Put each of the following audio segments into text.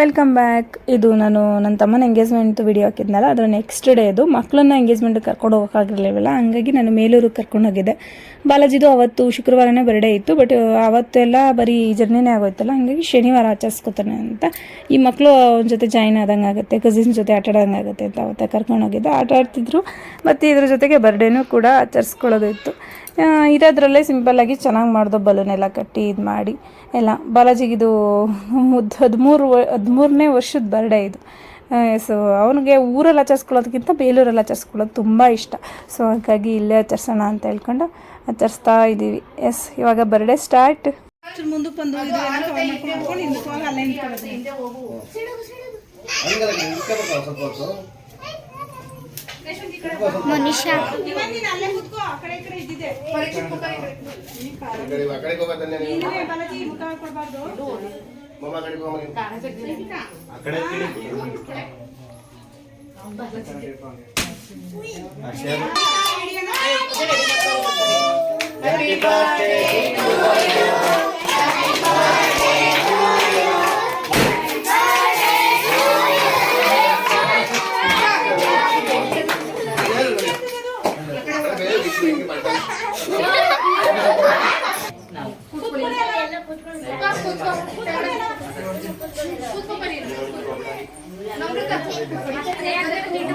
Welcome back ಇದು ನಾನು ನನ್ನ ತಮ್ಮನ ಎಂಗೇಜ್ಮೆಂಟ್ ವಿಡಿಯೋ ಹಾಕಿದ್ನಲ್ಲ ಅದರ ನೆಕ್ಸ್ಟ್ ಡೇ ಅದು ಮಕ್ಕಳನ್ನ ಎಂಗೇಜ್ಮೆಂಟ್ ಕರ್ಕೊಂಡು ಹೋಗೋಕ್ಕಾಗಿರ್ಲಿಲ್ಲ ಹಂಗಾಗಿ ನಾನು ಮೇಲೂರಿಗೆ ಕರ್ಕೊಂಡು ಹೋಗಿದ್ದೆ. ಬಾಲಾಜಿದು ಅವತ್ತು ಶುಕ್ರವಾರನೇ ಬರ್ಡೇ ಇತ್ತು ಬಟ್ ಅವತ್ತೆಲ್ಲ ಬರೀ ಜರ್ನಿನೇ ಆಗೋಯ್ತಲ್ಲ. ಹಂಗಾಗಿ ಶನಿವಾರ ಆಚರಿಸ್ಕೊತಾನೆ ಅಂತ. ಈ ಮಕ್ಕಳು ಅವನ ಜೊತೆ ಜಾಯಿನ್ ಆದಂಗೆ ಆಗುತ್ತೆ ಕಸಿನ್ ಜೊತೆ ಆಟ ಆಡೋಂಗೆ ಆಗುತ್ತೆ ಅಂತ ಅವತ್ತೆ ಕರ್ಕೊಂಡು ಹೋಗಿದ್ದೆ. ಆಟ ಆಡ್ತಿದ್ರು, ಮತ್ತು ಇದ್ರ ಜೊತೆಗೆ ಬರ್ಡೇನೂ ಕೂಡ ಆಚರಿಸ್ಕೊಳ್ಳೋದಿತ್ತು ಇರೋದ್ರಲ್ಲೇ ಸಿಂಪಲ್ಲಾಗಿ ಚೆನ್ನಾಗಿ ಮಾಡ್ದು ಬಲೂನ್ ಎಲ್ಲ ಕಟ್ಟಿ ಇದು ಮಾಡಿ. ಎಲ್ಲ ಬಾಲಾಜಿಗಿದು ಇದು ಹದಿಮೂರು ಹದಿಮೂರನೇ ವರ್ಷದ ಬರ್ಡೇ ಇದು. ಸೊ ಅವನಿಗೆ ಊರಲ್ಲಿ ಆಚರಿಸ್ಕೊಳ್ಳೋದಕ್ಕಿಂತ ಬೇಲೂರಲ್ಲಿ ಆಚರಿಸ್ಕೊಳ್ಳೋದು ತುಂಬ ಇಷ್ಟ. ಸೊ ಹಾಗಾಗಿ ಇಲ್ಲೇ ಆಚರಿಸೋಣ ಅಂತ ಹೇಳ್ಕೊಂಡು ಆಚರಿಸ್ತಾ ಇದ್ದೀವಿ. ಎಸ್ ಇವಾಗ ಬರ್ಡೇ ಸ್ಟಾರ್ಟ್ ಮುಂದಕ್ಕೆ ಬಂದು ಹೊತ್ತು ಮನುಷ್ಯ. ಈ ಕಡೆ ಆ ಕಡೆಗೆ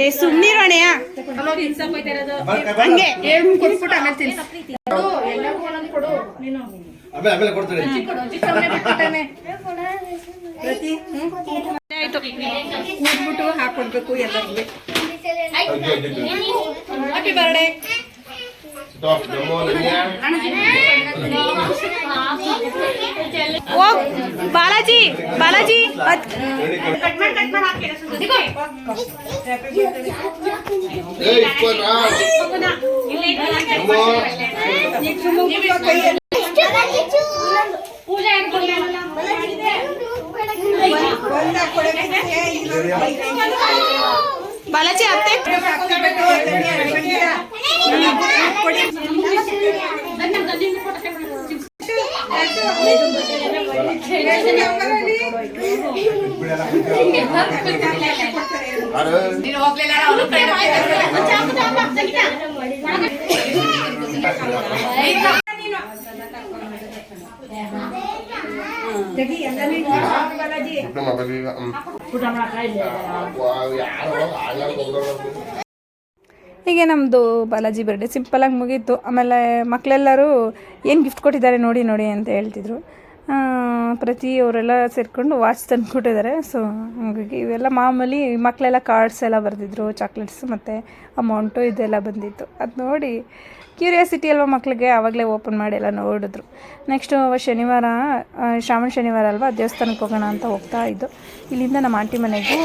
ಏ ಸುಮ್ಮನಿರೋಣೆಯ ಹಂಗೆ. ಕೊಟ್ಬಿಟ್ಟು ಆಮೇಲೆ ತಿನ್ಸು. ಆಯ್ತು ಕೂತ್ಬಿಟ್ಟು ಹಾಕೊಡ್ಬೇಕು ಎಲ್ಲರಿಗೆ. ಹ್ಯಾಪಿ ಬರ್ಡೇ ಹೋಗ್ ಬಾಲಾಜಿ ಬಾಲಾಜಿ ಬಾಲಾಜಿ ಅತ್ತೆ? ಹೀಗೆ ನಮ್ಮದು ಬಾಲಾಜಿ ಬರ್ಡೇ ಆಗಿ ಮುಗೀತು. ಆಮೇಲೆ ಮಕ್ಕಳೆಲ್ಲರೂ ಏನು ಗಿಫ್ಟ್ ಕೊಟ್ಟಿದ್ದಾರೆ ನೋಡಿ ನೋಡಿ ಅಂತ ಹೇಳ್ತಿದ್ರು. ಪ್ರತಿ ಅವರೆಲ್ಲ ಸೇರಿಕೊಂಡು ವಾಚ್ ತಂದು ಕೊಟ್ಟಿದ್ದಾರೆ ಸೊ ಹಾಗಾಗಿ ಇವೆಲ್ಲ ಮಾಮೂಲಿ ಮಕ್ಕಳೆಲ್ಲ ಕಾರ್ಡ್ಸ್ ಎಲ್ಲ ಬರೆದಿದ್ರು ಚಾಕ್ಲೇಟ್ಸ್ ಮತ್ತು ಅಮೌಂಟು ಇದೆಲ್ಲ ಬಂದಿತ್ತು. ಅದು ನೋಡಿ ಕ್ಯೂರಿಯಾಸಿಟಿ ಅಲ್ವಾ ಮಕ್ಕಳಿಗೆ ಆವಾಗಲೇ ಓಪನ್ ಮಾಡಿ ಎಲ್ಲ ನೋಡಿದ್ರು. ನೆಕ್ಸ್ಟು ಶನಿವಾರ ಶ್ರಾವಣ ಶನಿವಾರ ಅಲ್ವಾ? ದೇವಸ್ಥಾನಕ್ಕೆ ಹೋಗೋಣ ಅಂತ ಹೋಗ್ತಾ ಇದ್ದು. ಇಲ್ಲಿಂದ ನಮ್ಮ ಆಂಟಿ ಮನೆಗೂ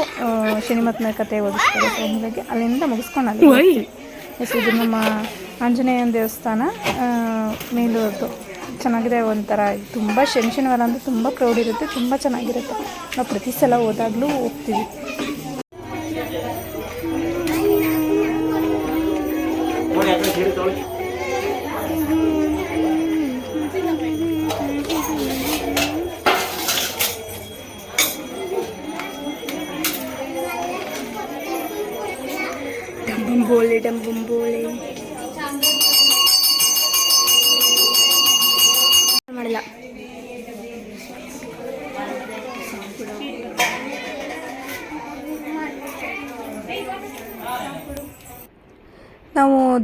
ಶನಿಮತ್ನ ಕತೆ ಓದಿಸ್ತಾರೆ ಸೊ ಹೀಗಾಗಿ ಅಲ್ಲಿಂದ ಮುಗಿಸ್ಕೊಂಡು ಅಲ್ಲಿ. ಎಸ್ ಇದು ನಮ್ಮ ಆಂಜನೇಯನ ದೇವಸ್ಥಾನ ಮೇಲೂರ್ದು. ಚೆನ್ನಾಗಿದೆ, ಒಂಥರ ತುಂಬ ಶನಿ ಶನಿವಾರ ಅಂದರೆ ತುಂಬ ಕ್ರೌಡ್ ಇರುತ್ತೆ, ತುಂಬ ಚೆನ್ನಾಗಿರುತ್ತೆ. ನಾವು ಪ್ರತಿ ಸಲ ಹೋದಾಗಲೂ ಹೋಗ್ತೀವಿ. ಡಂಬಂಬೋಳೆ ಡಂಬಂಬೋಳೆ.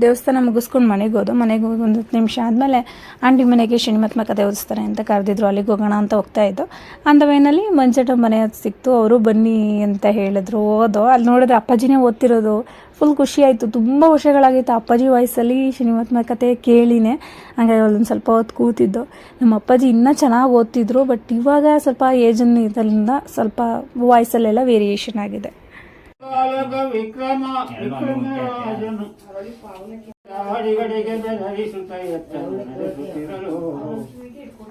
ದೇವಸ್ಥಾನ ಮುಗಿಸ್ಕೊಂಡು ಮನೆಗೆ ಹೋದೋ. ಮನೆಗೆ ಹೋಗಿ ಒಂದು ಹತ್ತು ನಿಮಿಷ ಆದಮೇಲೆ ಆಂಟಿ ಮನೆಗೆ ಶನಿಮತ್ಮ ದೇವಸ್ಥಾನ ಅಂತ ಕರೆದಿದ್ರು. ಅಲ್ಲಿಗೆ ಹೋಗೋಣ ಅಂತ ಹೋಗ್ತಾ ಇದ್ದು. ಅಂದ ವೇನಲ್ಲಿ ಮಂಜಟ ಮನೆ ಸಿಕ್ತು. ಅವರು ಬನ್ನಿ ಅಂತ ಹೇಳಿದ್ರು. ಓದೋ ಅಲ್ಲಿ ನೋಡಿದ್ರೆ ಅಪ್ಪಾಜಿನೇ ಓದ್ತಿರೋದು. ಫುಲ್ ಖುಷಿ ಆಯಿತು. ತುಂಬ ವರ್ಷಗಳಾಗಿತ್ತು ಅಪ್ಪಾಜಿ ವಾಯ್ಸಲ್ಲಿ ಶನಿಮತ್ಮ ಕತೆ ಕೇಳಿನೇ. ಹಾಗಾಗಿ ಒಂದು ಸ್ವಲ್ಪ ಹೊತ್ತು ಕೂತಿದ್ದು. ನಮ್ಮ ಅಪ್ಪಾಜಿ ಇನ್ನೂ ಚೆನ್ನಾಗಿ ಓದ್ತಿದ್ರು, ಬಟ್ ಇವಾಗ ಸ್ವಲ್ಪ ಏಜನ್ನು ಇದರಿಂದ ಸ್ವಲ್ಪ ವಾಯ್ಸಲ್ಲೆಲ್ಲ ವೇರಿಯೇಷನ್ ಆಗಿದೆ. ವಿಕ್ರಮ ವಿಕ್ರಮರಾಜನು ಗಾಡಿಗಳಿಗೆ ಬೆದರಿಸುತ್ತ ಎತ್ತಲು ನಡೆಸುತ್ತಿರಲು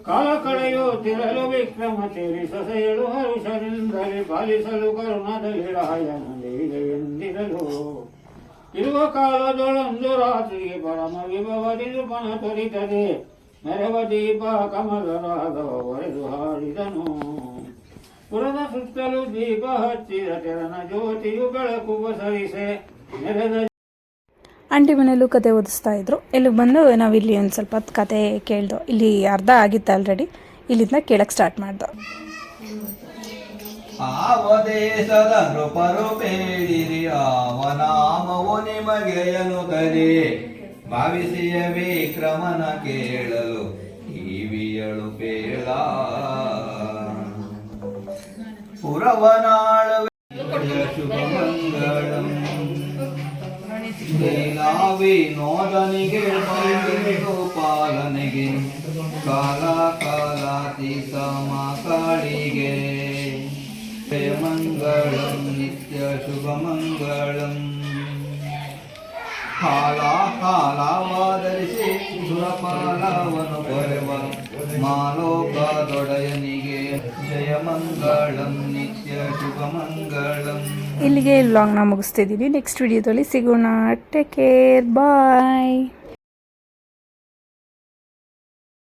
ಕಾಲ ಕಳೆಯುತ್ತಿರಲು ವಿಕ್ರಮ ತೀರಿ ಸೊಸೆಯಳು ಹರುಷರಿಂದಲೇ ಪಾಲಿಸಲು ಕರುಣದಲ್ಲಿ ರಾಯನಲ್ಲಿಗೆ ಎಂದಿರಲು ಇರುವ ಕಾಲದೊಳೊಂದು ರಾತ್ರಿಗೆ ಪರಮ ವಿಭವದಿ ಪಣ ತೊರಿತದೆ ಮೆರವ ದೀಪ ಕಮಲರಾಗವ ಒರೆದು ಹಾಡಿದನು ಪುರದ ಸುತ್ತಲೂ ದೀಪ ಹಚ್ಚಿದ ಚರಣ ಜ್ಯೋತಿಯು ಬೆಳಕು ಸರಿಸೆ ನೆರೆದ ಆಂಟಿ ಮನೆಯಲ್ಲೂ ಕತೆ ಓದಿಸ್ತಾ ಇದ್ರು. ಇಲ್ಲಿಗೆ ಬಂದು ನಾವಿಲ್ಲಿ ಒಂದು ಸ್ವಲ್ಪ ಹೊತ್ತು ಕತೆ ಕೇಳ್ದು. ಇಲ್ಲಿ ಅರ್ಧ ಆಗಿತ್ತು ಆಲ್ರೆಡಿ ಇಲ್ಲಿಂದ ಕೇಳಕ್ಕೆ ಸ್ಟಾರ್ಟ್ ಮಾಡ್ದು. ಆವ ದೇಶದ ಬೇಡಿರಿ ಅವನಾಮವು ನಿಮಗೆಯನು ಕರೆ ಭಾವಿಸಿಯ ವಿಕ್ರಮನ ಕೇಳಲು ಬೇಡ ಪುರವನಾಳುವೆ. ಶುಭ ನೋದನಿಗೆ ವಿನೋದನಿಗೆ ಪಾಲನೆಗೆ. ಕಾಲ ಕಾಲಾತೀತ ಕಾಳಿಗೆ ಮಂಗಳಂ ನಿತ್ಯ ಶುಭ ಮಂಗಳಂ ಕಾಲ ಕಾಲವಾದರಿಸಿ ಸುರಪಾಲವನು ಕೊರೆವ ಮಾಲೋಕದೊಡೆಯನಿಗೆ ಜಯ ಇಲ್ಲಿಗೆ ಲಾಂಗ್ನ ಮುಗಿಸ್ತಿದ್ದೀವಿ ನೆಕ್ಸ್ಟ್ ವಿಡಿಯೋದಲ್ಲಿ ಸಿಗೋಣ. Take care bye